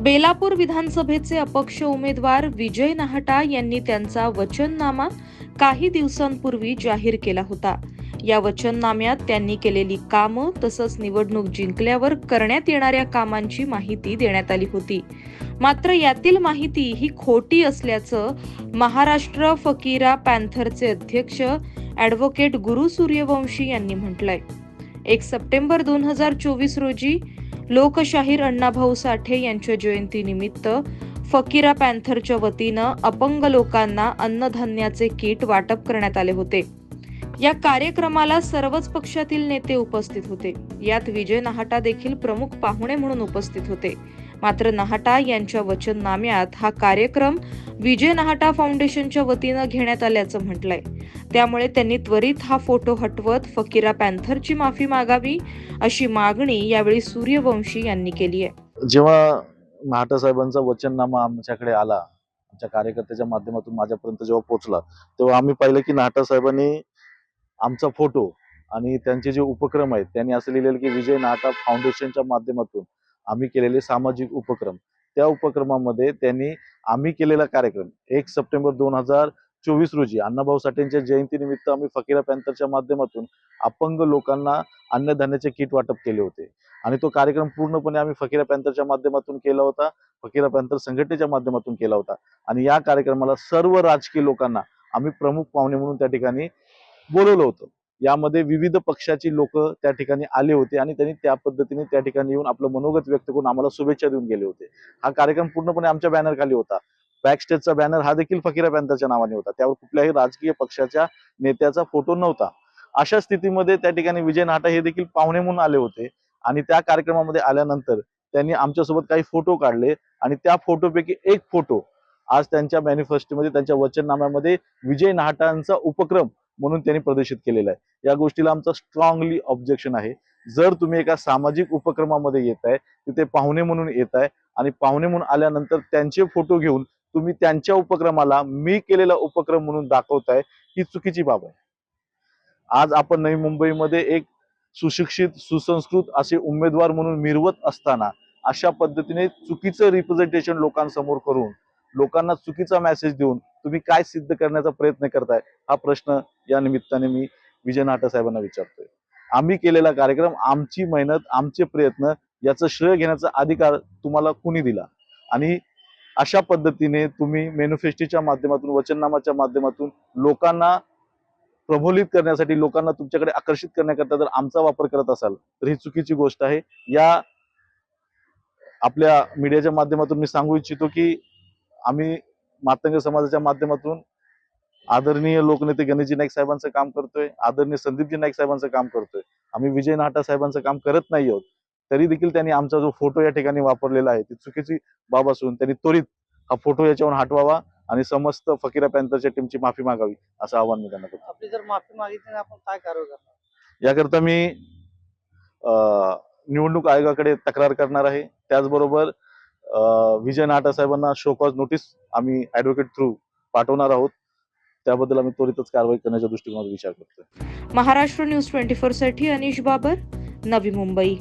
बेलापूर विधानसभेचे अपक्ष उमेदवार विजय नाहटा यांनी त्यांचा वचननामा काही दिवसांपूर्वी जाहीर केला होता. या वचननाम्यात त्यांनी केलेली कामं तसंच निवडणूक जिंकल्यावर करण्यात येणाऱ्या कामांची माहिती देण्यात आली होती. मात्र यातील माहिती ही खोटी असल्याचं महाराष्ट्र फकीरा पॅन्थरचे अध्यक्ष ॲडव्होकेट गुरु सूर्यवंशी यांनी म्हटलंय. एक सप्टेंबर दोन हजार चोवीस रोजी लोकशाहीर अण्णाभाऊ साठे यांच्या जयंतीनिमित्त फकीरा पॅन्थरच्या वतीनं अपंग लोकांना अन्नधान्याचे किट वाटप करण्यात आले होते. या कार्यक्रमाला सर्वच पक्षातील नेते उपस्थित होते. यात विजय नाहटा देखील प्रमुख पाहुणे म्हणून उपस्थित होते. मात्र नाहटा यांच्या वचननाम्यात हा कार्यक्रम विजय नाहटा फाउंडेशनच्या वतीनं घेण्यात आल्याचं म्हटलंय. त्यामुळे त्यांनी त्वरित हा फोटो हटवत फकीरा पॅन्थरची माफी मागावी अशी मागणी यावेळी सूर्यवंशी यांनी केली आहे. जेव्हा नाटा साहेबांचा वचननामा आमच्याकडे आला आमच्या कार्यकर्त्याच्या माध्यमातून माझ्यापर्यंत जेव्हा पोहोचला तेव्हा आम्ही पाहिलं की नाटा साहेबांनी आमचा फोटो आणि त्यांचे जे उपक्रम आहेत त्यांनी असं लिहिलेलं की विजय नाटा फाउंडेशनच्या माध्यमातून आम्ही केलेले सामाजिक उपक्रम. त्या उपक्रमामध्ये त्यांनी आम्ही केलेला कार्यक्रम. एक सप्टेंबर दोन हजार चोवीस रोजी अण्णाभाऊ साठेंच्या जयंतीनिमित्त आम्ही फकीरा पॅन्थरच्या माध्यमातून अपंग लोकांना अन्नधान्याचे किट वाटप केले होते. आणि तो कार्यक्रम पूर्णपणे आम्ही फकीरा पॅन्थरच्या माध्यमातून केला होता. फकीरा पॅन्थर संघटनेच्या माध्यमातून केला होता. आणि या कार्यक्रमाला सर्व राजकीय लोकांना आम्ही प्रमुख पाहुणे म्हणून त्या ठिकाणी बोलवलं होतं. यामध्ये विविध पक्षाची लोक त्या ठिकाणी आले होते आणि त्यांनी त्या पद्धतीने त्या ठिकाणी येऊन आपलं मनोगत व्यक्त करून आम्हाला शुभेच्छा देऊन गेले होते. हा कार्यक्रम पूर्णपणे आमच्या बॅनर खाली होता. बॅकस्टेजचा बॅनर हा देखील फकीरा पॅन्थरच्या नावाने होता. त्यावर कुठल्याही राजकीय पक्षाच्या नेत्याचा फोटो नव्हता. अशा स्थितीमध्ये त्या ठिकाणी विजय नाटा हे देखील पाहुणे म्हणून आले होते आणि त्या कार्यक्रमामध्ये आल्यानंतर त्यांनी आमच्यासोबत काही फोटो काढले आणि त्या फोटोपैकी एक फोटो आज त्यांच्या मॅनिफेस्टोमध्ये त्यांच्या वचननाम्यामध्ये विजय नाटांचा उपक्रम म्हणून त्यांनी प्रदर्शित केलेलं आहे. या गोष्टीला आमचं स्ट्रॉंगली ऑब्जेक्शन आहे. जर तुम्ही एका सामाजिक उपक्रमामध्ये येत आहे तिथे पाहुणे म्हणून येत आहे आणि पाहुणे म्हणून आल्यानंतर त्यांचे फोटो घेऊन तुम्ही त्यांच्या उपक्रमाला मी केलेला उपक्रम म्हणून दाखवताय ही चुकीची बाब आहे. आज आपण नवी मुंबईमध्ये एक सुशिक्षित सुसंस्कृत असे उमेदवार म्हणून मिरवत असताना अशा पद्धतीने चुकीचं रिप्रेझेंटेशन लोकांसमोर करून लोकांना चुकीचा मेसेज देऊन तुम्ही काय सिद्ध करण्याचा प्रयत्न करताय हा प्रश्न या निमित्ताने मी विजय नाटा साहेबांना विचारतोय. आम्ही केलेला कार्यक्रम आमची मेहनत आमचे प्रयत्न याचं श्रेय घेण्याचा अधिकार तुम्हाला कुणी दिला? आणि अशा पद्धतीने तुम्ही मॅनिफेस्टोच्या माध्यमातून वचननामाच्या माध्यमातून लोकांना प्रबोलित करण्यासाठी लोकांना तुमच्याकडे आकर्षित करण्याकरता जर आमचा वापर करत असाल तर ही चुकीची गोष्ट आहे. या आपल्या मीडियाच्या माध्यमातून मी सांगू इच्छितो की आम्ही मातंग समाजाच्या माध्यमातून आदरणीय लोकनेते गणेशजी नाईक साहेबांचं काम करतोय आदरणीय संदीपजी नाईक साहेबांचं काम करतोय. आम्ही विजय नाटा साहेबांचं काम करत नाही आहोत. तरी देखील त्यांनी आमचा जो फोटो या ठिकाणी वापरलेला आहे ती चुकीची बाब असून त्यांनी त्वरित हा फोटो याच्यावर हटवावा आणि समस्त फकीरा पॅन्थरच्या टीमची माफी मागावी असं आवाहन मी त्यांना करतो. आपली जर माफी मागितली आपण काय कारवाई करणार? याकरता मी अं, निवडणूक आयोगाकडे तक्रार करणार आहे. त्याचबरोबर विजय नाटा साहेबांना शोकॉज नोटीस आम्ही ऍडव्होकेट थ्रू पाठवणार आहोत. त्याबद्दल आम्ही त्वरितच कारवाई करण्याच्या दृष्टिकोनात विचार करतोय. महाराष्ट्र न्यूज ट्वेंटी फोरसाठी अनिश बाबर नवी मुंबई.